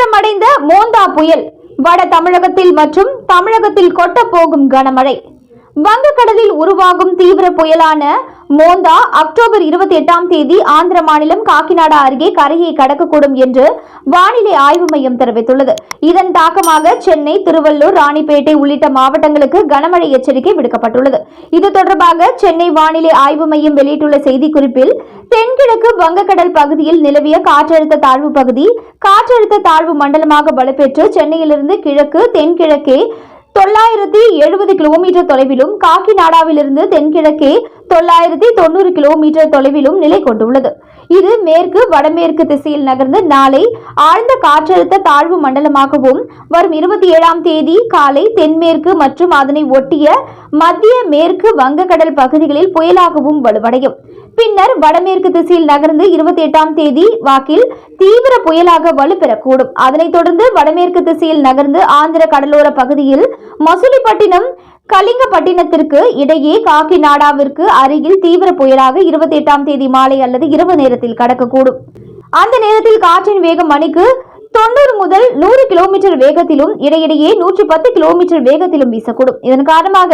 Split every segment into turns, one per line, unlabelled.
தீவிரமடைந்த மோந்தா புயல் வட தமிழகத்தில் மற்றும் தமிழகத்தில் கொட்ட போகும் கனமழை. வங்கக்கடலில் உருவாகும் தீவிர புயலான மோந்தா அக்டோபர் இருபத்தி எட்டாம் தேதி ஆந்திர மாநிலம் காக்கிநாடா அருகே கரையை கடக்கக்கூடும் என்று வானிலை ஆய்வு மையம் தெரிவித்துள்ளது. இதன் தாக்கமாக சென்னை திருவள்ளூர் ராணிப்பேட்டை உள்ளிட்ட மாவட்டங்களுக்கு கனமழை எச்சரிக்கை விடுக்கப்பட்டுள்ளது. இது தொடர்பாக சென்னை வானிலை ஆய்வு மையம் வெளியிட்டுள்ள செய்திக்குறிப்பில் தென்கிழக்கு வங்கக்கடல் பகுதியில் நிலவிய காற்றழுத்த தாழ்வு பகுதி காற்றழுத்த தாழ்வு மண்டலமாக வலுப்பெற்று சென்னையிலிருந்து கிழக்கு தென்கிழக்கே தொள்ளாயிரத்தி எழுபது கிலோமீட்டர் தொலைவிலும் காக்கிநாடாவிலிருந்து தென்கிழக்கே தொள்ளாயிரத்தி தொண்ணூறு கிலோமீட்டர் தொலைவிலும் நிலை கொண்டுள்ளது. இது மேற்கு வடமேற்கு திசையில் நகர்ந்து நாளை ஆழ்ந்த காற்றழுத்த தாழ்வு மண்டலமாகவும் வரும் இருபத்தி ஏழாம் தேதி காலை தென்மேற்கு மற்றும் அதனை ஒட்டிய மத்திய மேற்கு வங்கக்கடல் பகுதிகளில் புயலாகவும் வலுவடையும். பின்னர் வடமேற்கு திசையில் நகர்ந்து இருபத்தி எட்டாம் தேதி வாக்கில் தீவிர புயலாக வலுப்பெறக்கூடும் அதனைத் தொடர்ந்து வடமேற்கு திசையில் நகர்ந்து ஆந்திர கடலோர பகுதியில் மசூலிப்பட்டினம் கலிங்கப்பட்டினத்திற்கு இடையே காக்கிநாடாவிற்கு அருகில் தீவிர புயலாக இருபத்தி எட்டாம் தேதி மாலை அல்லது இரவு நேரத்தில் கடக்கக்கூடும். அந்த நேரத்தில் காற்றின் வேகம் மணிக்கு தொண்ணூறு முதல் நூறு கிலோமீட்டர் வேகத்திலும் இடையிடையே நூற்றி பத்து கிலோமீட்டர் வேகத்திலும் வீசக்கூடும். இதன் காரணமாக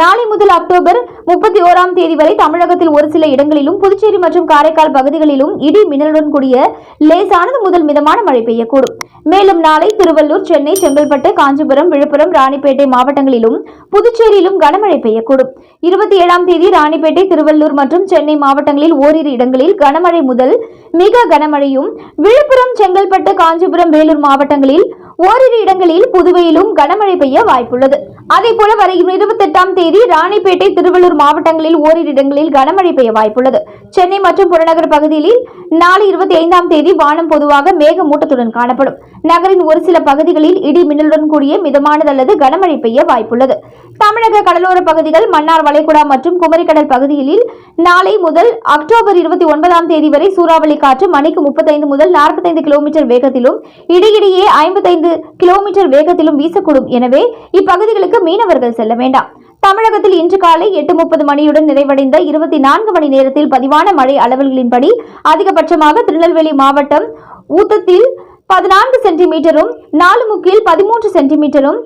நாளை முதல் அக்டோபர் முப்பத்தி ஓராம் தேதி வரை தமிழகத்தில் ஒரு சில இடங்களிலும் புதுச்சேரி மற்றும் காரைக்கால் பகுதிகளிலும் இடி மின்னலுடன் கூடிய லேசானது முதல் மிதமான மழை பெய்யக்கூடும். மேலும் நாளை திருவள்ளூர் சென்னை செங்கல்பட்டு காஞ்சிபுரம் விழுப்புரம் ராணிப்பேட்டை மாவட்டங்களிலும் புதுச்சேரியிலும் கனமழை பெய்யக்கூடும். இருபத்தி ஏழாம் தேதி ராணிப்பேட்டை திருவள்ளூர் மற்றும் சென்னை மாவட்டங்களில் ஓரிரு இடங்களில் கனமழை முதல் மிக கனமழையும் விழுப்புரம் செங்கல்பட்டு காஞ்சிபுரம் வேலூர் மாவட்டங்களில் ஓரிரு இடங்களில் புதுவையிலும் கனமழை பெய்ய வாய்ப்புள்ளது. அதே போல அதேபோல இருபத்தி எட்டாம் தேதி ராணிப்பேட்டை திருவள்ளூர் மாவட்டங்களில் ஓரிரு இடங்களில் கனமழை பெய்ய வாய்ப்புள்ளது. சென்னை மற்றும் புறநகர் பகுதிகளில் நாளை இருபத்தி ஐந்தாம் தேதி வானம் பொதுவாக மேகமூட்டத்துடன் காணப்படும். நகரின் ஒரு சில பகுதிகளில் இடி மின்னலுடன் கூடிய மிதமானது அல்லது கனமழை பெய்ய வாய்ப்புள்ளது. தமிழக கடலோர பகுதிகள் மன்னார் வளைகுடா மற்றும் குமரிக்கடல் பகுதிகளில் நாளை முதல் அக்டோபர் இருபத்தி ஒன்பதாம் தேதி வரை சூறாவளி காற்று மணிக்கு முப்பத்தைந்து முதல் நாற்பத்தைந்து கிலோமீட்டர் வேகத்திலும் இடையிடையே ஐம்பத்தைந்து கிலோமீட்டர் வேகத்திலும் வீசக்கூடும். எனவே இப்பகுதிகளுக்கு மீனவர்கள் செல்ல வேண்டாம். தமிழகத்தில் இன்று காலை எட்டு முப்பது மணியுடன் நிறைவடைந்த இருபத்தி நான்கு மணி நேரத்தில் பதிவான மழை அளவுகளின்படி அதிகபட்சமாக திருநெல்வேலி மாவட்டம் ஊத்தத்தில் பதினான்கு சென்டிமீட்டரும் நாலுமுக்கில் பதிமூன்று சென்டிமீட்டரும்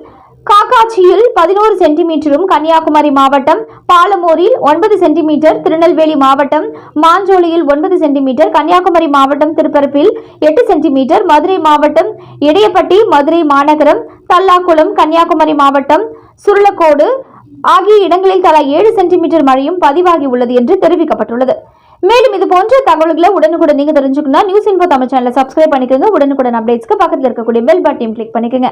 காக்காட்சியில் பதினோரு சென்டிமீட்டரும் கன்னியாகுமரி மாவட்டம் பாலமூரில் ஒன்பது சென்டிமீட்டர் திருநெல்வேலி மாவட்டம் மாஞ்சோலியில் ஒன்பது சென்டிமீட்டர் கன்னியாகுமரி மாவட்டம் திருப்பரப்பில் எட்டு சென்டிமீட்டர் மதுரை மாவட்டம் இடையப்பட்டி மதுரை மாநகரம் தல்லாக்குளம் கன்னியாகுமரி மாவட்டம் சுருளக்கோடு ஆகிய இடங்களில் தலா ஏழு சென்டிமீட்டர் மழையும் பதிவாகி உள்ளது என்று தெரிவிக்கப்பட்டுள்ளது. மேலும் இது போன்ற தகவல்களை உடனுக்குடன் நீங்க தெரிஞ்சுக்கணும் நியூஸ் இன்போ தமிழ் சேனலை சப்ஸ்கிரைப் பண்ணிக்கோங்க. உடனுக்குடன் அப்டேட்ஸ்க்கு பக்கத்தில் இருக்கக்கூடிய பெல் பட்டையும் கிளிக் பண்ணிக்கோங்க.